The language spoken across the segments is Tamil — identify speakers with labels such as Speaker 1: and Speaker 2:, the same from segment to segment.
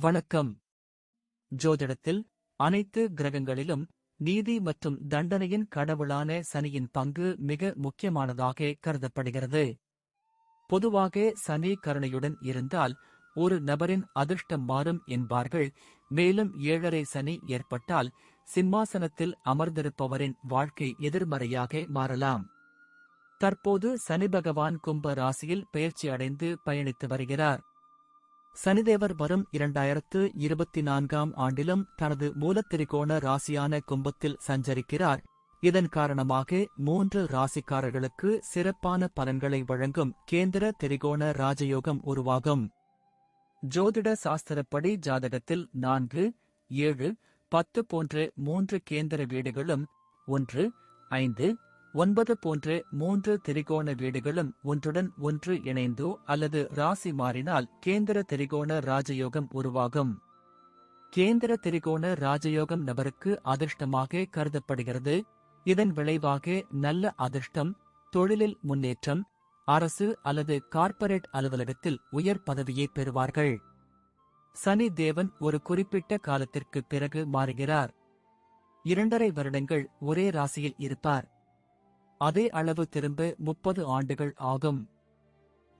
Speaker 1: வணக்கம். ஜோதிடத்தில் அனைத்து கிரகங்களிலும் நீதி மற்றும் தண்டனையின் கடவுளான சனியின் பங்கு மிக முக்கியமானதாக கருதப்படுகிறது. பொதுவாக சனி கருணையுடன் இருந்தால் ஒரு நபரின் அதிர்ஷ்டம் மாறும் என்பார்கள். மேலும் ஏழரை சனி ஏற்பட்டால் சிம்மாசனத்தில் அமர்ந்திருப்பவரின் வாழ்க்கை எதிர்மறையாக மாறலாம். தற்போது சனி பகவான் கும்ப ராசியில் பயிற்சி அடைந்து பயணித்து வருகிறார். சனிதேவர் வரும் இரண்டாயிரத்து இருபத்தி நான்காம் ஆண்டிலும் தனது மூலத்திரிகோண ராசியான கும்பத்தில் சஞ்சரிக்கிறார். இதன் காரணமாக மூன்று ராசிக்காரர்களுக்கு சிறப்பான பலன்களை வழங்கும் கேந்திர திரிகோண ராஜயோகம் உருவாகும். ஜோதிட சாஸ்திரப்படி ஜாதகத்தில் நான்கு ஏழு பத்து போன்ற மூன்று கேந்திர வீடுகளும் ஒன்று ஐந்து ஒன்பது போன்று மூன்று திரிகோண வீடுகளும் ஒன்றுடன் ஒன்று இணைந்தோ அல்லது ராசி மாறினால் கேந்திர திரிகோண ராஜயோகம் உருவாகும். கேந்திர திரிகோண ராஜயோகம் நபருக்கு அதிர்ஷ்டமாக கருதப்படுகிறது. இதன் விளைவாக நல்ல அதிர்ஷ்டம் தொழிலில் முன்னேற்றம் அரசு அல்லது கார்ப்பரேட் அலுவலகத்தில் உயர் பதவியை பெறுவார்கள். சனி தேவன் ஒரு குறிப்பிட்ட காலத்திற்கு பிறகு மாறுகிறார். இரண்டரை வருடங்கள் ஒரே ராசியில் இருப்பார். அதே அளவு திரும்ப முப்பது ஆண்டுகள் ஆகும்.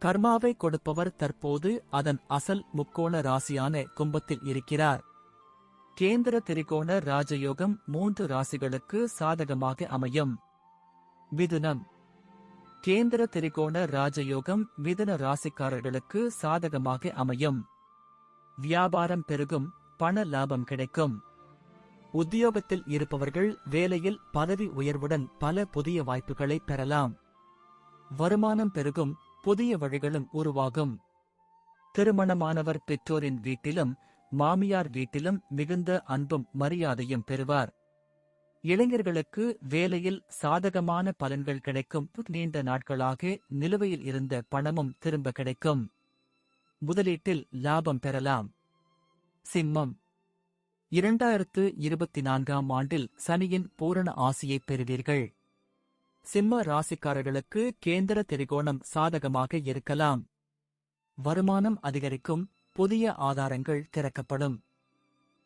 Speaker 1: கர்மாவை கொடுப்பவர் தற்போது அதன் அசல் முக்கோண ராசியான கும்பத்தில் இருக்கிறார். கேந்திர திரிகோண ராஜயோகம் மூன்று ராசிகளுக்கு சாதகமாக அமையும். மிதுனம். கேந்திர திரிகோண ராஜயோகம் மிதுன ராசிக்காரர்களுக்கு சாதகமாக அமையும். வியாபாரம் பெருகும் பண லாபம் கிடைக்கும். உத்தியோகத்தில் இருப்பவர்கள் வேலையில் பதவி உயர்வுடன் பல புதிய வாய்ப்புகளை பெறலாம். வருமானம் பெருகும் புதிய வழிகளும் உருவாகும். திருமணமானவர் பெற்றோரின் வீட்டிலும் மாமியார் வீட்டிலும் மிகுந்த அன்பும் மரியாதையும் பெறுவார். இளைஞர்களுக்கு வேலையில் சாதகமான பலன்கள் கிடைக்கும். நீண்ட நாட்களாக நிலுவையில் இருந்த பணமும் திரும்ப கிடைக்கும். முதலீட்டில் லாபம் பெறலாம். சிம்மம். இரண்டாயிரத்து இருபத்தி நான்காம் ஆண்டில் சனியின் பூரண ஆசியை பெறுவீர்கள். சிம்ம ராசிக்காரர்களுக்கு கேந்திர திரிகோணம் சாதகமாக இருக்கலாம். வருமானம் அதிகரிக்கும் புதிய ஆதாரங்கள் திறக்கப்படும்.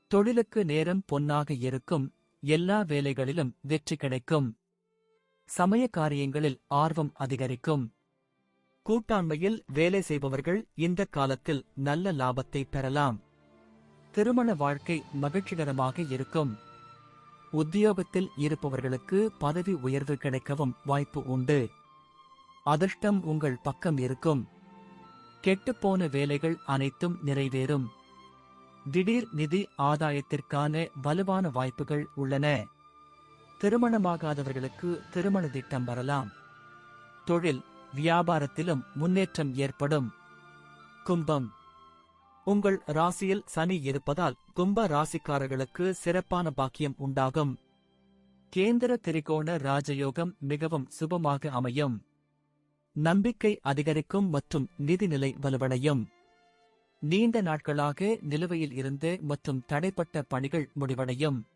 Speaker 1: தொழிலுக்கு நேரம் பொன்னாக இருக்கும் எல்லா வேலைகளிலும் வெற்றி கிடைக்கும். சமய காரியங்களில் ஆர்வம் அதிகரிக்கும். கூட்டாண்மையில் வேலை செய்பவர்கள் இந்த காலத்தில் நல்ல லாபத்தை பெறலாம். திருமண வாழ்க்கை மகிழ்ச்சிகரமாக இருக்கும். உத்தியோகத்தில் இருப்பவர்களுக்கு பதவி உயர்வு கிடைக்கவும் வாய்ப்பு உண்டு. அதிர்ஷ்டம் உங்கள் பக்கம் இருக்கும். கெட்டுப்போன வேலைகள் அனைத்தும் நிறைவேறும். திடீர் நிதி ஆதாயத்திற்கான வலுவான வாய்ப்புகள் உள்ளன. திருமணமாகாதவர்களுக்கு திருமண திட்டம் வரலாம். தொழில் வியாபாரத்திலும் முன்னேற்றம் ஏற்படும். கும்பம் உங்கள் ராசியில் சனி இருப்பதால் கும்ப ராசிக்காரர்களுக்கு சிறப்பான பாக்கியம் உண்டாகும். கேந்திர திரிகோண ராஜயோகம் மிகவும் சுபமாக அமையும். நம்பிக்கை அதிகரிக்கும் மற்றும் நிதிநிலை வலுவடையும். நீண்ட நாட்களாக நிலுவையில் இருந்து மற்றும் தடைப்பட்ட பணிகள் முடிவடையும்.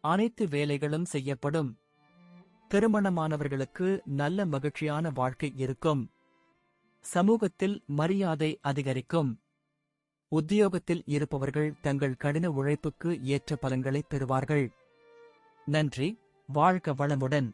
Speaker 1: அனைத்து வேலைகளும் செய்யப்படும். திருமணமானவர்களுக்கு நல்ல மகிழ்ச்சியான வாழ்க்கை இருக்கும். சமூகத்தில் மரியாதை அதிகரிக்கும். உத்தியோகத்தில் இருப்பவர்கள் தங்கள் கடின உழைப்புக்கு ஏற்ற பலன்களை பெறுவார்கள். நன்றி. வாழ்க வளமுடன்.